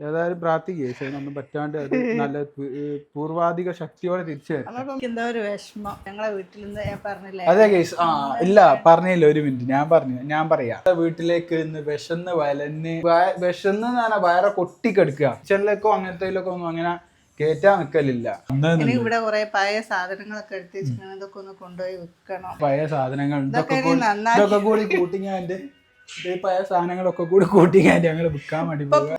ഏതായാലും പ്രാർത്ഥിക്കുക ഒന്നും പറ്റാണ്ട് അത് നല്ല പൂർവാധിക ശക്തിയോടെ തിരിച്ചു അപ്പൊ ഒരു വിഷമം? ഞങ്ങളെ വീട്ടിൽ നിന്ന് ഞാൻ പറഞ്ഞില്ലേ? അതെ കേസ് ആ ഇല്ല പറഞ്ഞില്ല ഒരു മിനിറ്റ്. ഞാൻ പറഞ്ഞു ഞാൻ പറയാ. വീട്ടിലേക്ക് ഇന്ന് വിശന്ന് വലന്ന് വിശന്ന് എന്ന് വയറ കൊട്ടിക്കെടുക്കുക. ചിലക്കോ അങ്ങനത്തെ ഒന്നും അങ്ങനെ കേറ്റാൻ നിക്കലില്ല. ഇവിടെ കുറെ പഴയ സാധനങ്ങളൊക്കെ എടുത്ത് ഇതൊക്കെ ഒന്ന് കൊണ്ടുപോയി വിൽക്കണം പഴയ സാധനങ്ങൾ ഇതൊക്കെ കൂടി കൂട്ടിങ്ങാണ്ട് ഈ പഴയ സാധനങ്ങളൊക്കെ കൂടി കൂട്ടിങ്ങാണ്ട് ഞങ്ങൾ വിൽക്കാൻ വേണ്ടി പോകുക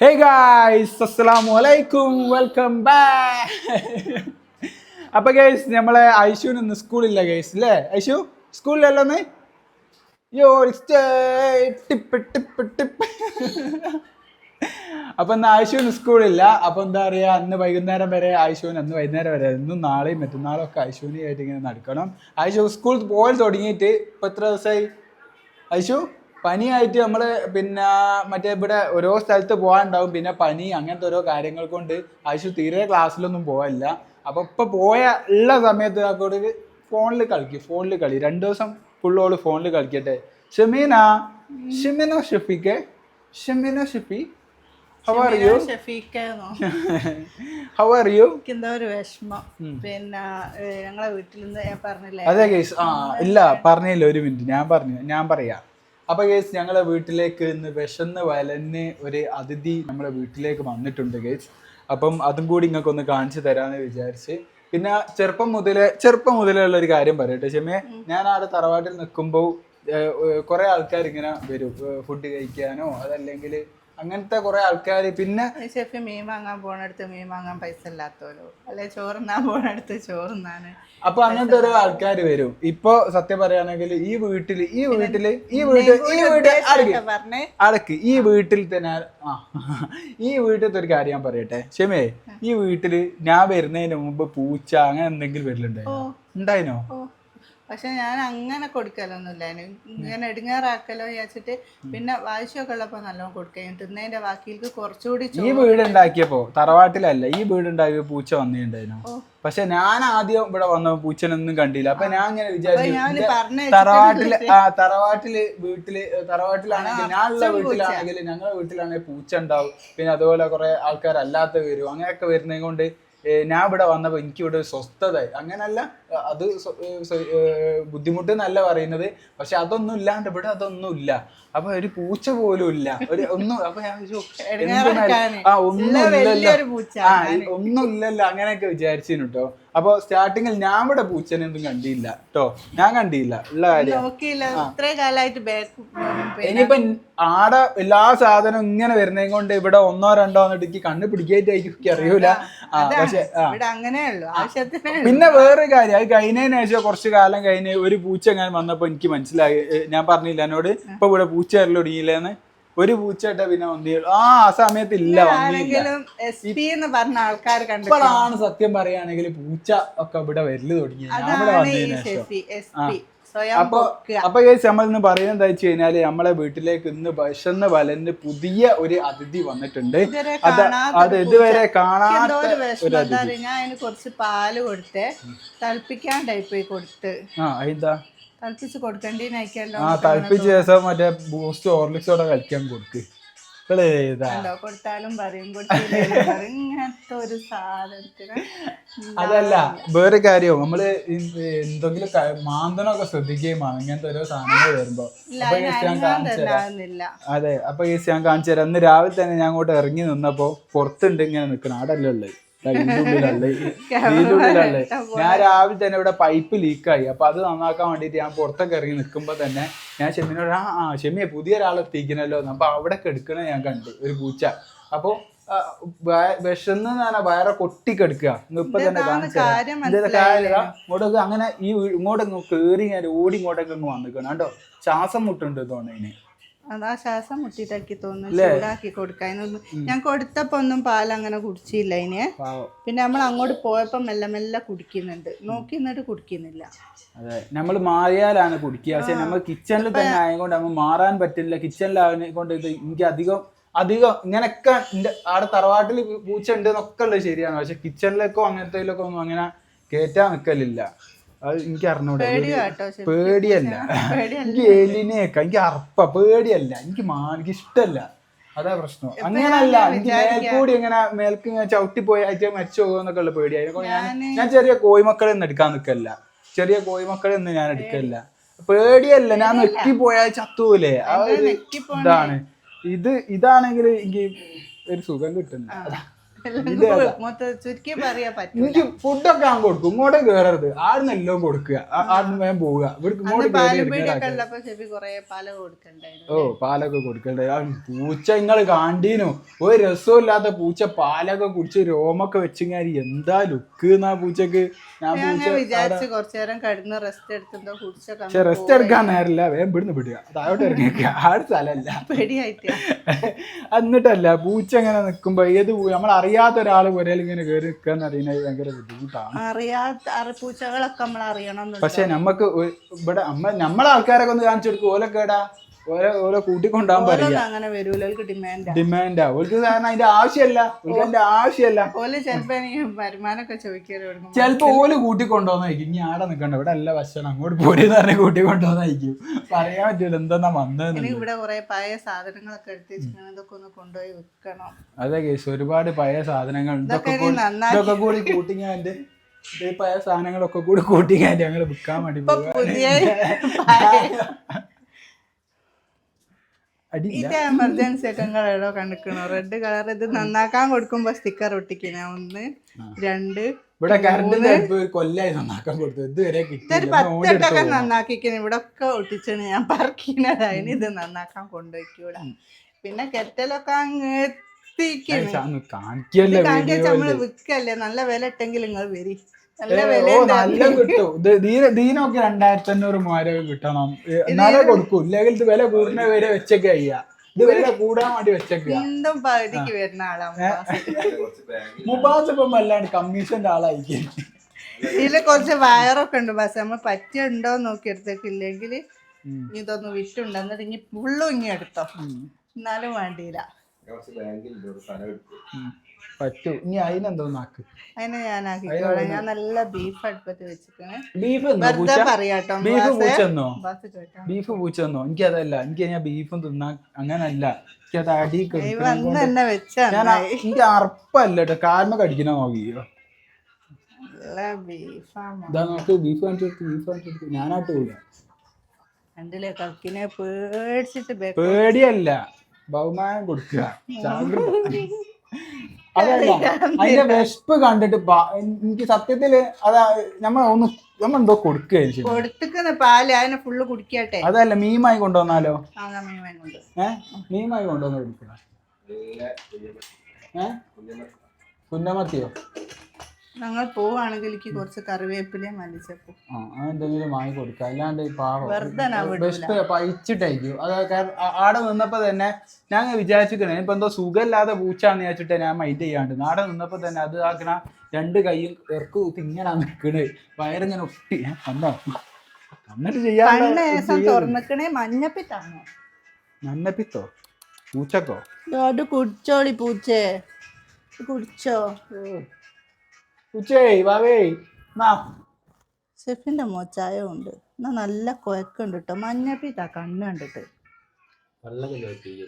ഹേ ഗായ്സ് അസ്സലാമു അലൈക്കും വെൽക്കം ബാക്ക് അപ്പൊ ഗൈസ് നമ്മളെ ഐശുവിന് ഇന്ന് സ്കൂളില്ല ഗൈസ് അല്ലേ ഐഷു സ്കൂളിലല്ലോ ഒന്ന് യോ ടിപ്പ് ടിപ്പ് ടിപ്പ്. അപ്പൊ ഇന്ന് ആയുഷുവിന് സ്കൂളില്ല അപ്പൊ എന്താ പറയാ അന്ന് വൈകുന്നേരം വരെ ആയുഷുവിന് അന്ന് വൈകുന്നേരം വരെ ഇന്നും നാളെയും മറ്റന്നാളും ഒക്കെ ആയിട്ട് ഇങ്ങനെ നടക്കണം. ആയുഷു സ്കൂൾ പോയി തുടങ്ങിയിട്ട് ഇപ്പൊ എത്ര ദിവസമായി ഐശു? പനിയായിട്ട് നമ്മൾ പിന്നെ മറ്റേ ഇവിടെ ഓരോ സ്ഥലത്ത് പോകാനുണ്ടാവും. പിന്നെ പനി അങ്ങനത്തെ ഓരോ കാര്യങ്ങൾ കൊണ്ട് ഐശു തീരെ ക്ലാസ്സിലൊന്നും പോകാനില്ല അപ്പൊ ഇപ്പൊ പോയ ഉള്ള സമയത്ത് അങ്ങോട്ട് ഫോണിൽ കളിക്കും ഫോണിൽ കളി. രണ്ടു ദിവസം ഫുള്ളോൾ ഫോണിൽ കളിക്കട്ടെ. ഷമീന ഷമീനോ ഷഫീക്കെ ഷമീനോ ഷെഫി പിന്നെ ഞങ്ങളെ വീട്ടിൽ നിന്ന് പറഞ്ഞില്ലേ? അതെ ആ ഇല്ല പറഞ്ഞില്ല. ഒരു മിനിറ്റ് ഞാൻ പറഞ്ഞു ഞാൻ പറയാം. അപ്പൊ ഗേസ് ഞങ്ങളെ വീട്ടിലേക്ക് ഇന്ന് വിശന്ന് വലന്ന് ഒരു അതിഥി നമ്മളെ വീട്ടിലേക്ക് വന്നിട്ടുണ്ട് ഗേസ് അപ്പം അതും കൂടി നിങ്ങൾക്ക് ഒന്ന് കാണിച്ചു തരാന്ന് വിചാരിച്ച്. പിന്നെ ചെറുപ്പം മുതലേ ചെറുപ്പം മുതലേ ഉള്ള ഒരു കാര്യം പറയട്ടെ ചെമ്മേ ഞാൻ ആടെ തറവാട്ടിൽ നിൽക്കുമ്പോൾ കുറെ ആൾക്കാർ ഇങ്ങനെ വരും ഫുഡ് കഴിക്കാനോ അതല്ലെങ്കിൽ അങ്ങനത്തെ കുറെ ആൾക്കാർ പിന്നെ ഷെഫി മീൻ വാങ്ങാൻ പോണടുത്ത് മീൻ വാങ്ങാൻ പൈസ ഇല്ലാത്തോലോ? അല്ലെ ചോറുന്നാൻ പോണടുത്ത് ചോറുന്നാണ് അപ്പൊ അങ്ങനത്തെ ഒരു ആൾക്കാർ വരും. ഇപ്പൊ സത്യം പറയുകയാണെങ്കിൽ ഈ വീട്ടിൽ ഈ വീട്ടിൽ ഈ വീട്ടിൽ ഈ വീട്ടിൽ അടക്ക്. ഈ വീട്ടിൽ തന്നെ ആ ഈ വീട്ടിലത്തെ ഒരു കാര്യം ഞാൻ പറയട്ടെ. ക്ഷമേ ഈ വീട്ടിൽ ഞാൻ വരുന്നതിന് മുമ്പ് പൂച്ച അങ്ങനെ എന്തെങ്കിലും വരലുണ്ടായിരുന്നു? ഉണ്ടായിനോ ഓ. പക്ഷെ ഞാൻ അങ്ങനെ കൊടുക്കലൊന്നുമില്ല ഇങ്ങനെ എടുങ്ങാറാക്കലോ വിചാരിച്ചിട്ട് പിന്നെ വായിച്ചൊക്കെ ഉള്ളപ്പോ നല്ലോണം കൊടുക്കുകയും തിന്നതിന്റെ ബാക്കിയിലേക്ക് കുറച്ചുകൂടി ഈ വീട് ഉണ്ടാക്കിയപ്പോ തറവാട്ടിലല്ല ഈ വീട് ഉണ്ടാക്കിയ പൂച്ച വന്നിട്ടുണ്ടായിരുന്നു. പക്ഷെ ഞാൻ ആദ്യം ഇവിടെ വന്ന പൂച്ചനൊന്നും കണ്ടില്ല. അപ്പൊ ഞാൻ ഇങ്ങനെ വിചാരിച്ചു തറവാട്ടിൽ ആ തറവാട്ടിൽ വീട്ടിൽ തറവാട്ടിലാണെങ്കിൽ ഞാനുള്ള വീട്ടിലാണെങ്കിൽ ഞങ്ങളുടെ വീട്ടിലാണെങ്കിൽ പൂച്ച ഉണ്ടാവും. പിന്നെ അതുപോലെ കുറെ ആൾക്കാരല്ലാത്ത വരും അങ്ങനെയൊക്കെ വരുന്നത് കൊണ്ട് ഞാൻ ഇവിടെ വന്നപ്പോൾ എനിക്ക് ഇവിടെ ഒരു സ്വസ്ഥത അങ്ങനല്ല അത് ബുദ്ധിമുട്ട് എന്നല്ല പറയുന്നത്. പക്ഷെ അതൊന്നും ഇല്ലാണ്ട് ഇവിടെ അതൊന്നും ഇല്ല അപ്പൊ ഒരു പൂച്ച പോലും ഇല്ല. ഒരു ഒന്നും അപ്പൊ ഞാൻ. ആ ഒന്നും ഇല്ലല്ലോ ആ ഒന്നും ഇല്ലല്ലോ അങ്ങനെയൊക്കെ വിചാരിച്ചിരുന്നു കേട്ടോ അപ്പൊ സ്റ്റാർട്ടിങ്ങിൽ ഞാൻ ഇവിടെ പൂച്ചനൊന്നും കണ്ടില്ല കേട്ടോ ഞാൻ കണ്ടില്ല. ഉള്ള കാര്യം. ഇനിയിപ്പൊ ആടെ എല്ലാ സാധനവും ഇങ്ങനെ വരുന്നതും കൊണ്ട് ഇവിടെ ഒന്നോ രണ്ടോ എന്നിട്ട് എനിക്ക് കണ്ണ് പിടിക്കായിട്ടായിരിക്കും എനിക്ക് അറിയൂല. ആ പക്ഷെ പിന്നെ വേറൊരു കാര്യം. അത് കഴിഞ്ഞതിന് ശേഷം കുറച്ച് കാലം കഴിഞ്ഞ് ഒരു പൂച്ച ഞാൻ വന്നപ്പോ എനിക്ക് മനസ്സിലായി. ഞാൻ പറഞ്ഞില്ല എന്നോട്. ഇപ്പൊ ഇവിടെ പൂച്ച വരൽ തുടങ്ങിയില്ലേന്ന്. ഒരു പൂച്ചയുടെ പിന്നെ വന്നി ആ ആ സമയത്ത് ഇല്ല ഇപ്പോഴാണ് സത്യം പറയുകയാണെങ്കിൽ പൂച്ച ഒക്കെ ഇവിടെ വരൽ തുടങ്ങി. വന്നതിന് എസ് അപ്പൊ അപ്പൊ നമ്മൾ ഇന്ന് പറയുന്നത് എന്താ വെച്ച് കഴിഞ്ഞാൽ നമ്മളെ വീട്ടിലേക്ക് ഇന്ന് വിശന്ന് വലന്ന് പുതിയ ഒരു അതിഥി വന്നിട്ടുണ്ട്. അത് അത് ഇതുവരെ കാണാത്ത ഒരു വിഷമം ഞാൻ അതിന് കുറച്ച് പാൽ കൊടുത്ത് തിളപ്പിക്കാൻ ടൈപ്പ് കൊടുത്ത്. ആ എന്താ തിളപ്പിച്ച് ആ തളിപ്പിച്ച ശേഷം മറ്റേ ബൂസ്റ്റ് ഹോർലിക്സോടെ കളിക്കാൻ കൊടുക്ക്. കൊടുത്താലും പറയും ഇങ്ങനത്തെ ഒരു സാധനത്തിന് അതല്ല വേറെ കാര്യം നമ്മൾ എന്തെങ്കിലും മാന്തനൊക്കെ ശ്രദ്ധിക്കുകയും വേണം ഇങ്ങനത്തെ ഓരോ സാധനങ്ങൾ വരുമ്പോ. അതെ അപ്പൊ ഈ ഞാൻ കാണിച്ചു തരാം. അന്ന് രാവിലെ തന്നെ ഞാൻ അങ്ങോട്ട് ഇറങ്ങി നിന്നപ്പോ പുറത്തുണ്ട് ഇങ്ങനെ നിക്കണം. അവിടെ അല്ലേ ഉള്ളത് ഞാൻ രാവിലെ തന്നെ ഇവിടെ പൈപ്പ് ലീക്കായി. അപ്പൊ അത് നന്നാക്കാൻ വേണ്ടിട്ട് ഞാൻ പുറത്തൊക്കെ ഇറങ്ങി നിൽക്കുമ്പോ തന്നെ ഞാൻ ഷെമിനോട് ആ ആ ഷെമിയെ പുതിയ ഒരാളെ എത്തിക്കണല്ലോ. എന്ന്. അപ്പൊ അവിടെ കെടുക്കണേ ഞാൻ കണ്ടു ഒരു പൂച്ച. അപ്പൊ വിഷന്ന് ഞാൻ വിശന്ന് വയറെ കൊട്ടിക്കെടുക്കുക ഇപ്പൊ തന്നെ ഇങ്ങോട്ടൊക്കെ അങ്ങനെ ഈ ഇങ്ങോട്ടങ്ങ് ഇങ്ങോട്ടൊക്കെ കേറി ഞാൻ ഓടി ഇങ്ങോട്ടൊക്കെ അങ്ങ് വന്നിക്കണം കേട്ടോ ശ്വാസം മുട്ടുണ്ട് തോന്നുന്നതിന് അതാ ശ്വാസം മുട്ടിട്ടാക്കി തോന്നുന്നു. ചൂടാക്കി കൊടുക്കാൻ. ഞാൻ കൊടുത്തപ്പോ ഒന്നും പാൽ അങ്ങനെ കുടിച്ചില്ല പാവം. പിന്നെ നമ്മൾ അങ്ങോട്ട് പോയപ്പോ മെല്ലെ മെല്ലെ കുടിക്കുന്നുണ്ട്. നോക്കി നിന്നിട്ട് കുടിക്കുന്നില്ല. അതെ. നമ്മൾ മാറിയാലാണ് കുടിക്കുക. പക്ഷെ നമ്മൾ കിച്ചണിൽ തന്നെ ആയതുകൊണ്ട് നമ്മൾ മാറാൻ പറ്റില്ല. കിച്ചണിലായതിനെ കൊണ്ട് ഇത് എനിക്ക് അധികം അധികം ഇങ്ങനൊക്കെ എന്റെ ആടെ തറവാട്ടിൽ പൂച്ച ഉണ്ട് എന്നൊക്കെ ഉള്ളത് ശരിയാണ്. പക്ഷെ കിച്ചണിലേക്കോ അങ്ങനത്തെ ഒന്നും അങ്ങനെ കേറ്റാൻ നിക്കലില്ല. അത് എനിക്ക് അറിഞ്ഞൂടെ. പേടിയല്ല. എനിക്ക് എലിനെയൊക്കെ എനിക്ക് അർപ്പ പേടിയല്ല. എനിക്ക് മാ എനിക്ക് ഇഷ്ടല്ല. അതാ പ്രശ്നം. അങ്ങനല്ല എനിക്ക് മേൽക്കൂടി ഇങ്ങനെ മേൽക്ക് ഇങ്ങനെ ചവിട്ടി പോയി അയച്ചാൽ മരിച്ചു പോകുന്നൊക്കെ ഉള്ള പേടിയായിരുന്നു ഞാൻ ഞാൻ ചെറിയ കോഴിമക്കളെ ഒന്നും എടുക്കാൻ നിക്കല്ല. ചെറിയ കോഴിമക്കളെ ഒന്നും ഞാൻ എടുക്കല്ല. പേടിയല്ല ഞാൻ നെക്കി പോയാൽ ചത്തൂലേ. ആ ഒരു നെക്കിപ്പോണേ. ഇതാണ്. ഇത് ഇതാണെങ്കിൽ എനിക്ക് ഒരു സുഖം കിട്ടുന്നില്ല. എനിക്ക് ഫുഡൊക്കെ ഞാൻ കൊടുക്കും ഇങ്ങോട്ട് കയറരുത് ആടുന്ന് എല്ലാം കൊടുക്കുക. ആടുന്ന് വേഗം പോവുക. ഇവിടേക്ക് ഇങ്ങോട്ട് ഓ പാലൊക്കെ കൊടുക്കണ്ടേ? പൂച്ച നിങ്ങൾ കാണ്ടീനു. ഒരു രസമില്ലാത്ത പൂച്ച പാലൊക്കെ കുടിച്ച് രോമൊക്കെ വെച്ചിങ്ങാരി. എന്താ ലുക്ക് എന്നാ പൂച്ചക്ക്? ഞാൻ പൂച്ച റെസ്റ്റ് പക്ഷെ റെസ്റ്റ് എടുക്കാൻ നേരമില്ല. വേഗം ഇവിടുന്ന് വിടുക. താഴോട്ട് ഇറങ്ങിയൊക്കെ ആട് സ്ഥലമല്ല. എന്നിട്ടല്ല പൂച്ച ഇങ്ങനെ നിൽക്കുമ്പോ ഏത് നമ്മൾ നമ്മൾ അറിയാത്ത ഒരാൾ പുരയിൽ ഇങ്ങനെ കയറി നിൽക്കുക എന്ന് അറിയുന്നത് ഭയങ്കര ബുദ്ധിമുട്ടാണ്. അറിയാത്ത പൂച്ചകളൊക്കെ നമ്മൾ അറിയണം. പക്ഷെ നമുക്ക് ഇവിടെ നമ്മ നമ്മളെ ആൾക്കാരൊക്കെ ഒന്ന് കാണിച്ചു കൊടുക്കും. ഓലൊക്കെടാ ഓരോ ഓരോ കൂട്ടിക്കൊണ്ടാൻ പറയാ ഓലൊന്നും അങ്ങനെ വരൂല. ഡിമാൻഡാ ഡിമാൻഡാ കാരണം അതിന്റെ ആവശ്യമല്ല അതിന്റെ ആവശ്യമല്ല ഓൽ ചെലപ്പോ എനിക്ക് വരുമാനമൊക്കെ ചോദിക്കൽ തുടങ്ങും. ചിലപ്പോ ഓൽ കൂട്ടിക്കൊണ്ടോന്നായിരിക്കും ഇനി ആടെ നിക്കണ്ട. ഇവിടെ അല്ല ഭക്ഷണം. അങ്ങോട്ട് പോരെന്ന് തന്നെ കൂട്ടിക്കൊണ്ടോന്നായിരിക്കും പറയാൻ പറ്റൂല. എന്താ വന്നത് ഇവിടെ കുറെ പഴയ സാധനങ്ങളൊക്കെ ഇതൊക്കെ ഒന്ന് കൊണ്ടുപോയി വിൽക്കണം. അതെ കേസ്. ഒരുപാട് പഴയ സാധനങ്ങൾ. ഇതൊക്കെ കൂടി നന്നാക്കി ഇതൊക്കെ കൂടി കൂട്ടിങ്ങാന്റെ ഈ പഴയ സാധനങ്ങളൊക്കെ കൂടി കൂട്ടിങ്ങാന്റെ ഞങ്ങൾ വിൽക്കാൻ വേണ്ടി പോവുക പുതിയ പഴയ അടിയില്ല ഇത് എമർജൻസി ഒക്കെ കണ്ടിക്കണോ റെഡ് കളർ ഇത് നന്നാക്കാൻ കൊടുക്കുമ്പോ സ്റ്റിക്കർ ഒട്ടിക്കണ. ഒന്ന് രണ്ട് ഇവിടെ കറണ്ട് കൊല്ലായി നന്നാക്കാൻ കൊടുത്തു ഇതുവരെ ഇതൊരു പത്തെട്ടൊക്കെ നന്നാക്കിക്കണ ഇവിടെ ഒക്കെ ഒട്ടിച്ചാണ്. ഞാൻ പറക്കുന്നതായിന് ഇത് നന്നാക്കാൻ കൊണ്ടുപോയിക്കൂട. പിന്നെ കെറ്റലൊക്കെ അങ്ങ് എത്തിക്കണേ. കാണിക്കല്ലേ നമ്മൾ വിൽക്കല്ലേ നല്ല വില ഇട്ടെങ്കിൽ നിങ്ങൾ വരി. നല്ല കിട്ടും. ദീന- ദീനൊക്കെ രണ്ടായിരത്തി അഞ്ഞൂറ് മൂവായിരം കിട്ടണം എന്നാലേ കൊടുക്കൂ. ഇല്ലെങ്കിൽ ഇത് വില കൂടുന്ന വരെ വെച്ചൊക്കെ അയ്യാ ഇത് വില കൂടാൻ വേണ്ടി വെച്ചൊക്കെ മുബാസ് ഇപ്പം വല്ലാണ്ട് കമ്മീഷന്റെ ആളായിരിക്കും. ഇതിൽ കുറച്ച് വയറൊക്കെ ഉണ്ട് ബസ്. നമ്മൾ പറ്റിയുണ്ടോ നോക്കി എടുത്തേക്കില്ലെങ്കിൽ. ഇതൊന്ന് വിറ്റുണ്ട് എന്നിട്ട് ഇനി ഫുള്ളും ഇങ്ങി എടുത്തോ. എന്നാലും വേണ്ടിയില്ല. ഉം. പറ്റൂ. ഇനി അതിനെന്തോന്നാക്ക് അതിനെ ഞാൻ ആക്കിക്കോളാം. ഞാൻ നല്ല ബീഫ് അടുപ്പത്ത് വെച്ചിട്ടാണ് ബീഫ് എന്നോ വെറുതെ പൂച്ച? പറയാട്ടോ ബീഫ് പൂച്ച എന്നോ ബസ് ചോദിക്കാം. ബീഫ് പൂച്ച എന്നോ എനിക്ക് അതല്ല എനിക്ക് ഞാൻ ബീഫും തിന്നാൻ അങ്ങനല്ല. എനിക്ക് അത് അടി തന്നെ വെച്ചാ ഞാൻ ആ- എനിക്ക് അറപ്പല്ല കേട്ടോ. കാൽമ കടിക്കണ നോക്കിയോ നല്ല ബീഫാണ് ഇതാ നോക്ക്. ബീഫ് കാണിച്ചു കൊടുത്ത് ബീഫ് കാണിച്ചു കൊടുത്ത് ഞാനായിട്ട് പോയില്ല രണ്ടിലെ കക്കിനെ പേടിച്ചിട്ട് പേടിയല്ല. ബഹുമാനം കൊടുക്കുക. അതല്ല അതിന്റെ വിശപ്പ് കണ്ടിട്ട് ബ- എനിക്ക് സത്യത്തിൽ അതാ നമ്മ ഒന്ന് നമ്മ എന്തോ കൊടുക്കുകയായിരിക്കും ചെയ്യും പാൽ അതിനെ ഫുള്ള് കുടിക്കട്ടെ? അതല്ല മീമായി കൊണ്ടുവന്നാലോ? ആ മീൻ കൊണ്ട് ഏ? മീമായി കൊണ്ടുവന്ന് കൊടുക്കുക ഏ? കുന്നമത്തിയോ ഞങ്ങൾ പോവാണെങ്കിൽ എനിക്ക് കുറച്ച് കറിവേപ്പിലയും മല്ലിച്ചപ്പും. ആ എന്തെങ്കിലും വാങ്ങി കൊടുക്കുക അല്ലാണ്ട് ഈ വെറുതെ ഞാൻ പഴിച്ചിട്ടായിരിക്കും അത് കാരണം ആ- ആടെ നിന്നപ്പോ തന്നെ ഞാൻ വിചാരിച്ചിരിക്കണേ ഇപ്പൊ എന്തോ സുഖമില്ലാതെ പൂച്ചാന്ന് വിചാരിച്ചിട്ട് ഞാൻ മൈൻഡ് ചെയ്യാണ്ട്. ആടെ നിന്നപ്പോ തന്നെ അത് ആക്കണ രണ്ട് കൈയും ഇറക്ക് തിങ്ങനാ ഇങ്ങനെ നിക്കണ്. വയറിങ്ങനെ ഒട്ടി. ഏ, വന്നോ എന്നിട്ട് കണ്ണ് ദിവസം തുറന്നിക്കണേ. മഞ്ഞപ്പിത്താണ്? നന്നപ്പിത്തോ പൂച്ചക്കോ? അത് കുടിച്ചോളി പൂച്ചേ. ഇത് കുടിച്ചോ പൂച്ചേ വാവേ. നാ. ഷെഫിന്റെ മോച്ചായ ഉണ്ട് എന്നാ നല്ല കൊയക്കുണ്ട് കേട്ടോ മഞ്ഞപ്പിത്താ കണ്ണ് കണ്ടിട്ട്.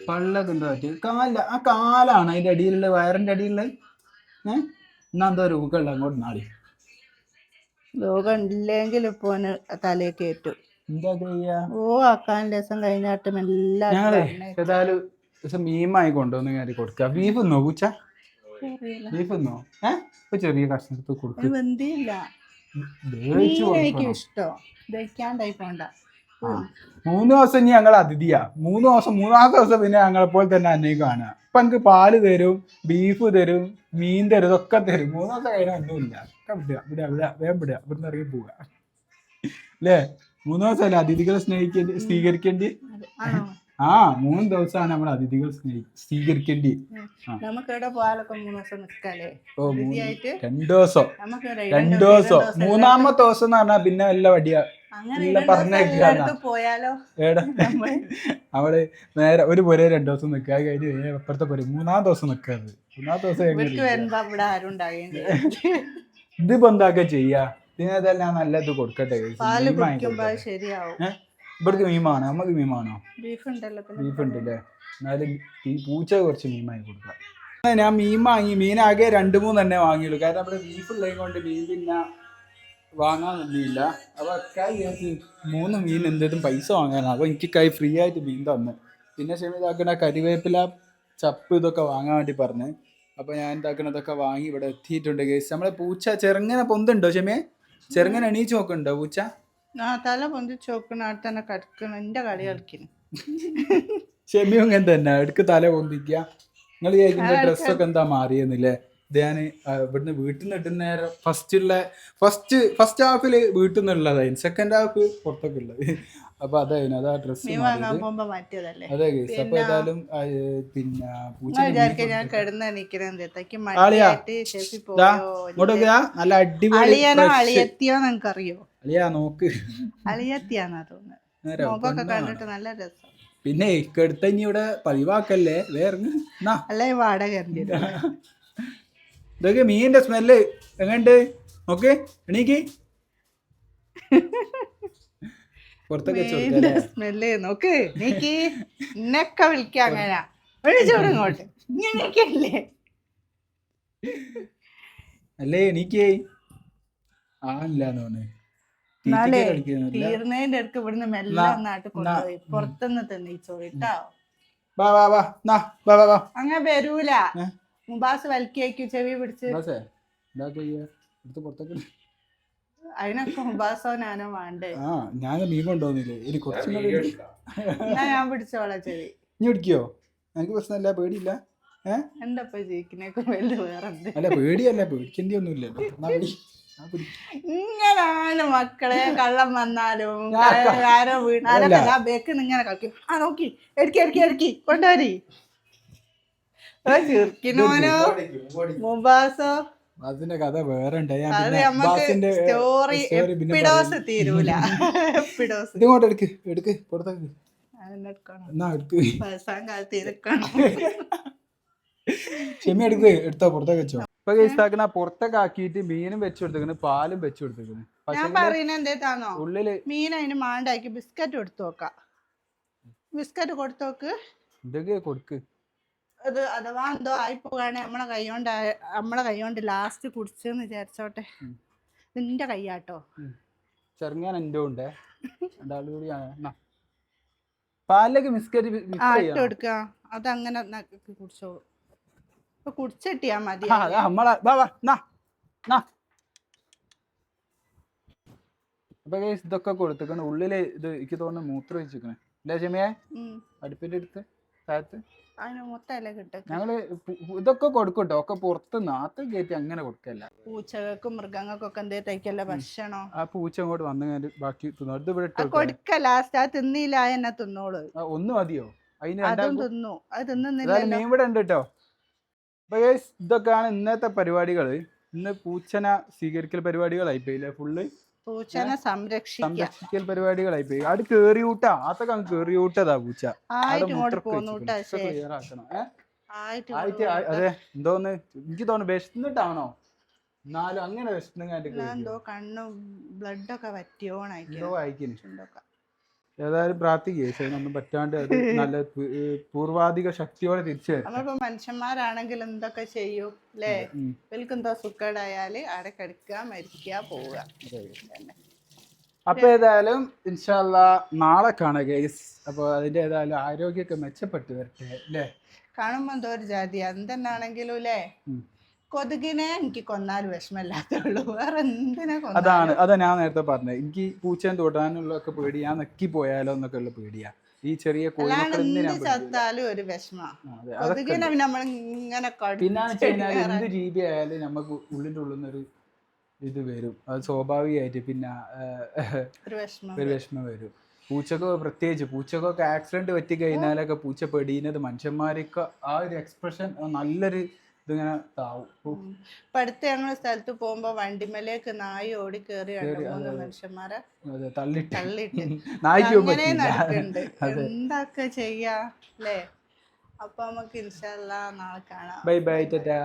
പള്ളൊക്കെ എന്താ പറ്റി കാല ആ കാലാണ് അതിന്റെ അടിയിലുള്ള വയറിന്റെ അടിയിലുള്ള ഏ? എന്നാ എന്തോ രോഗമുള്ള അങ്ങോട്ട് നാളി ലോകം ഇല്ലെങ്കിൽ ഇപ്പൊ തലയിൽ കയറ്റും എന്താ ചെയ്യാ? ഓ ആക്കാൻ ദിവസം കഴിഞ്ഞാട്ടും എല്ലാം ഞങ്ങളെ ഏതായാലും ദിവസം മീമായി കൊണ്ടുവന്ന് കയറി കൊടുക്കുക ബീഫ് നോക്കൂച്ചാ ബീഫ് തിന്നോ? ഏ? ഇപ്പൊ ചെറിയ കഷ്ണത്ത് കൊടുക്കും. വെന്തിയില്ല. വേവിച്ച് എനിക്ക് കൊടുക്കണം? ദഹിക്കാണ്ടായി പോണ്ട. മൂന്ന് ദിവസം ഇനി ഞങ്ങൾ അതിഥിയാ. മൂന്ന് ദിവസം മൂന്നാമത്തെ ദിവസം പിന്നെ ഞങ്ങളെ പോലെ തന്നെ അന്നേ കാണുക. ഇപ്പൊ എനിക്ക് പാൽ തരും ബീഫ് തരും മീൻ തരും ഇതൊക്കെ തരും. മൂന്ന് ദിവസം കഴിഞ്ഞാൽ ഒന്നുമില്ല ഒക്കെ വിടുക വിടുക വിടുക വേഗം വിടുക. ഇവിടുന്ന് ഇറങ്ങി പോവുക. അല്ലേ? മൂന്ന് ദിവസമല്ലേ അതിഥികളെ സ്നേഹിക്കേണ്ടി സ്വീകരിക്കേണ്ടി? ആ മൂന്ന് ദിവസമാണ് നമ്മൾ അതിഥികൾ സ്വീകരിക്കേണ്ടി. നമുക്ക് പോയാലൊക്കെ മൂന്ന് ദിവസം നിൽക്കാല്ലേ രണ്ടു ദിവസം. നമുക്ക് രണ്ടു ദിവസം മൂന്നാമത്തെ ദിവസം എന്ന് പറഞ്ഞാൽ പിന്നെ വല്ല വടിയ. അവൾ നേരെ ഒരു പുരേ രണ്ടു ദിവസം നിൽക്കുക കഴിഞ്ഞ് അപ്പുറത്തെ പുര മൂന്നാം ദിവസം നിൽക്കാറ് മൂന്നാം ദിവസം ഇതിപ്പോ എന്താ ചെയ്യാ? ഇതിനെല്ലാം ഞാൻ നല്ലത് കൊടുക്കട്ടെ. ശരിയാവും? ഇവിടേക്ക് മീമാണ്? നമുക്ക് മീമാണോ? ബീഫ് ഉണ്ടല്ലോ ബീഫ് ഉണ്ട് അല്ലേ എന്നാലും ഈ പൂച്ച കുറച്ച് മീമായി കൊടുക്കാം. ഞാൻ മീൻ വാങ്ങി മീനാകെ ആകെ രണ്ട് മൂന്ന് തന്നെ വാങ്ങിയുള്ളൂ. കാരണം അവിടെ ബീഫ് ഉള്ളത് കൊണ്ട് മീൻ പിന്നെ വാങ്ങാൻ നിന്നില്ല. അപ്പൊ അക്കായി മൂന്ന് മീൻ എന്തെങ്കിലും പൈസ വാങ്ങാനാണ് അപ്പോൾ എനിക്ക് കൈ ഫ്രീ ആയിട്ട് മീൻ തന്നു. പിന്നെ ശരി ഇതാക്കണ കരിവേപ്പില ചപ്പ് ഇതൊക്കെ വാങ്ങാൻ വേണ്ടി പറഞ്ഞു. അപ്പോൾ ഞാൻ ഇതാക്കണതൊക്കെ വാങ്ങി ഇവിടെ എത്തിയിട്ടുണ്ട് കേസ് നമ്മളെ പൂച്ച ചെറുങ്ങനെ പൊന്തുണ്ടോ ക്ഷമയെ ചെറുങ്ങനെ എണീച്ച് നോക്കുന്നുണ്ടോ പൂച്ച? ആ തല പൊന്തി ചോക്കണ അവിടെ തന്നെ കിടക്കണം. എന്റെ കളി കളിക്കണം. ഷെമിയും അങ്ങനെ തന്നെ. എടുക്ക് തല പൊന്തിക്കുക. നിങ്ങൾ ചോദിക്കുന്ന ഡ്രസ്സൊക്കെ എന്താ മാറിയെന്നില്ലേ? ഇത് ഞാൻ ഇവിടുന്ന് വീട്ടിൽ നിന്ന് ഇട്ടുന്ന നേരം ഫസ്റ്റ് ഉള്ള ഫസ്റ്റ് ഫസ്റ്റ് ഹാഫിൽ വീട്ടിൽ നിന്നുള്ളതായിരുന്നു സെക്കൻഡ് ഹാഫ് പുറത്തൊക്കെ ഉള്ളത്. അപ്പൊ അതായിരുന്നു. അതാ മാറ്റിയതല്ലേ? അതെ ഗേസ് അപ്പൊ ഏതായാലും പിന്നെ പൂച്ച നല്ല അടിപൊളി അറിയോ അളിയാ നോക്ക്. അളിയത്തിയാന്നാ തോന്നുന്നത്. കണ്ടിട്ട് നല്ല രസം. പിന്നെ കെടുത്ത ഇനി ഇവിടെ പതിവാക്കല്ലേ? വേറെ അല്ലെ വാടക. ഇതൊക്കെ മീനിന്റെ സ്മെല്ല്. എങ്ങണ്ട് നോക്ക് എണീക്ക്. പുറത്തൊക്കെ മീനിന്റെ സ്മെല്ല്. നോക്ക് നീക്ക് ഇന്നൊക്കെ വിളിക്കാം അങ്ങനെ. വിളിച്ചോട് ഇങ്ങോട്ട്. ഇങ്ങനെയൊക്കെയല്ലേ അല്ലേ എനിക്ക് ആ ഇല്ലാന്ന് തോന്നുന്നു എന്നാലേ. തീർന്നതിന്റെ അടുക്ക് ഇവിടുന്ന് മെല്ലെ നാട്ടിൽ കൊണ്ടുപോയി. പുറത്തുനിന്ന് തിന്നിച്ചോളി വാ വാ വാ നാ വാ വാ വാ. അങ്ങനെ വരൂല. മുബാസ് വലിക്കേക്കും ചെവി പിടിച്ച്. അതിനൊക്കെ മുബാസോ ഞാനോ വേണ്ടേ? ഞാൻ മീൻ ഇനി കുറച്ചും. എന്നാ ഞാൻ പിടിച്ചോളാം ചെവി. നീ പിടിക്കോ? എനിക്ക് പ്രശ്നമില്ല പേടിയില്ല. അല്ല പേടിയല്ല പേടിക്കേണ്ടി ഒന്നുമില്ലല്ലോ ഇങ്ങനാണ് മക്കളെ കള്ളം വന്നാലും. ആരോ വീണാലും ബേക്കിൽ ഇങ്ങനെ കളിക്കും. ആ നോക്കി. എടുക്കി എടുക്കി എടുക്കി. കൊണ്ടുവരി. ചിർക്കിനോനോ മുബാസോ? അതിന്റെ കഥ വേറെ സ്റ്റോറി എപ്പിഡോസ്. തീരൂല. എപ്പിഡോസ്. ഇതിങ്ങോട്ട് എടുക്ക് എടുക്ക് പുറത്തേക്ക്. ക്ഷമ എടുക്ക് എടുത്തോ പുറത്തേക്ക് വെച്ചോ. ഇപ്പൊ കേസാക്കണ പുറത്തൊക്കെ ആക്കിയിട്ട് മീനും വെച്ചു കൊടുത്തേക്കണ് പാലും വെച്ചു കൊടുത്തേക്കണ്. ഞാൻ പറയുന്നത് എന്തേതാണോ ഉള്ളിൽ മീൻ അതിന് മാണ്ടാക്കി ബിസ്ക്കറ്റ് കൊടുത്തു നോക്കാം. ബിസ്ക്കറ്റ് കൊടുത്തു നോക്ക്. എന്തൊക്കെയാ കൊടുക്ക്? അത് അഥവാ എന്തോ ആയി പോകാണ് നമ്മളെ കൈകൊണ്ട് നമ്മളെ കൈകൊണ്ട് ലാസ്റ്റ് കുടിച്ചെന്ന് വിചാരിച്ചോട്ടെ. നിന്റെ കൈയാട്ടോ. ചെറുങ്ങാൻ എന്റെ ഉണ്ട്. പാലിലേക്ക് ബിസ്ക്കറ്റ് കൊടുക്കുക അതങ്ങനെ കുടിച്ചോളൂ. കുടിച്ചിട്ടിയാ മതി നമ്മളെ അപ്പൊ ഇതൊക്കെ കൊടുത്തേക്കണ് ഉള്ളിൽ ഇത് എനിക്ക് തോന്നുന്നു മൂത്രം വെച്ചിരിക്കണേ എന്താ ഉം. അടുപ്പിന്റെ അടുത്ത് താഴത്ത്. ഞങ്ങൾ ഇതൊക്കെ കൊടുക്കട്ടോ. ഒക്കെ പുറത്ത് നാത്ത് കയറ്റി അങ്ങനെ കൊടുക്കല്ല. പൂച്ചകൾക്കും മൃഗങ്ങൾക്കും ഒക്കെ എന്തേ തയ്ക്കല്ല ഭക്ഷണോ? ആ പൂച്ച അങ്ങോട്ട് വന്നു ബാക്കി തിന്നു ഇവിടെ. കൊടുക്ക ലാസ്റ്റ് തിന്നില്ല എന്നെ തിന്നോളൂ. ഒന്ന് മതിയോ? അതിന് അതും തിന്നു. അത് ഏതായാലും തിന്നുന്നില്ലല്ലോ മീൻ ഇവിടെ ഉണ്ട് കേട്ടോ അപ്പൊ ഗൈസ് ഇതൊക്കെയാണ് ഇന്നത്തെ പരിപാടികൾ ഇന്ന് പൂച്ചന സ്വീകരിക്കൽ പരിപാടികളായി പോയില്ലേ ഫുള്ള് പൂച്ചന സംരക്ഷിക്കൽ പരിപാടികളായി പോയി അവിടെ കേറിയൂട്ടാ. അതൊക്കെ അങ്ങ് കേറിയൂട്ടതാ പൂച്ച. ആയിട്ട്. കേട്ടോ ആക്കണം. അതെ എന്തോന്ന്? എനിക്ക് തോന്നുന്നു വിശന്നിട്ടാണോ? എന്നാലും അങ്ങനെ വിശന്നു കണ്ണും ബ്ലഡൊക്കെ വറ്റിയോണായിരിക്കും എന്തോ ചുണ്ടൊക്കെ. ഏതായാലും പ്രാർത്ഥിക്കുക അതിനൊന്നും പറ്റാണ്ട് അത് നല്ല പൂർവാധിക ശക്തിയോടെ തിരിച്ചു. നമ്മളിപ്പോ മനുഷ്യന്മാരാണെങ്കിൽ എന്തൊക്കെ ചെയ്യും അല്ലേ എന്തോ സുക്കേടായാൽ അവിടെ കിടക്കുക മരിക്കുക പോവുക. അപ്പൊ ഏതായാലും ഇൻഷാല്ല നാളെ കാണുക ഗൈസ് അപ്പൊ അതിന്റെ ഏതായാലും ആരോഗ്യമൊക്കെ മെച്ചപ്പെട്ടു വരട്ടെ അല്ലേ കാണുമ്പോ എന്തോ ഒരു ജാതി എന്തെന്നാണെങ്കിലും അല്ലേ. കൊതുകിനെ എനിക്ക് കൊന്നാൽ വിഷമമില്ലാത്തുള്ളൂ വേറെ എന്തിനാ അതാണ് അതാ ഞാൻ നേരത്തെ പറഞ്ഞത്. എനിക്ക് പൂച്ചേൻ തൊടാനുള്ളതൊക്കെ പേടി ഞാൻ നെക്കി പോയാലോ എന്നൊക്കെ ഉള്ള പേടിയാ. ഈ ചെറിയ അല്ലാണ്ട് എന്ത് ചത്താലും ഒരു വിഷമ. കൊതുകിനെ നമ്മൾ ഇങ്ങനെ പിന്നെ എന്ത് രീതി ആയാലും നമുക്ക് ഉള്ളിന്റെ ഉള്ളിൽ നിന്നൊരു ഇത് വരും. അത് സ്വാഭാവികമായിട്ട് പിന്നെ ഒരു വിഷമം ഒരു വിഷമം വരും. പൂച്ചക്ക് പ്രത്യേകിച്ച് പൂച്ചക്കൊക്കെ ആക്സിഡന്റ് പറ്റി കഴിഞ്ഞാലൊക്കെ പൂച്ച പെടിയുന്നത് മനുഷ്യന്മാരൊക്കെ ആ ഒരു എക്സ്പ്രഷൻ നല്ലൊരു ഇതിങ്ങനെ താവും. ഇപ്പൊ അടുത്ത് ഞങ്ങൾ സ്ഥലത്ത് പോകുമ്പോ വണ്ടിമലേക്ക് നായി ഓടി രണ്ട് മൂന്ന് മനുഷ്യന്മാരെ തള്ളിട്ട്. തള്ളിയിട്ട് നായ്ക്ക് അങ്ങനെ നടക്കുന്നുണ്ട് എന്താക്ക ചെയ്യാ? അല്ലേ? അപ്പൊ നമുക്ക് ഇൻഷാല്ല നാളെ കാണാം. Bye bye tata.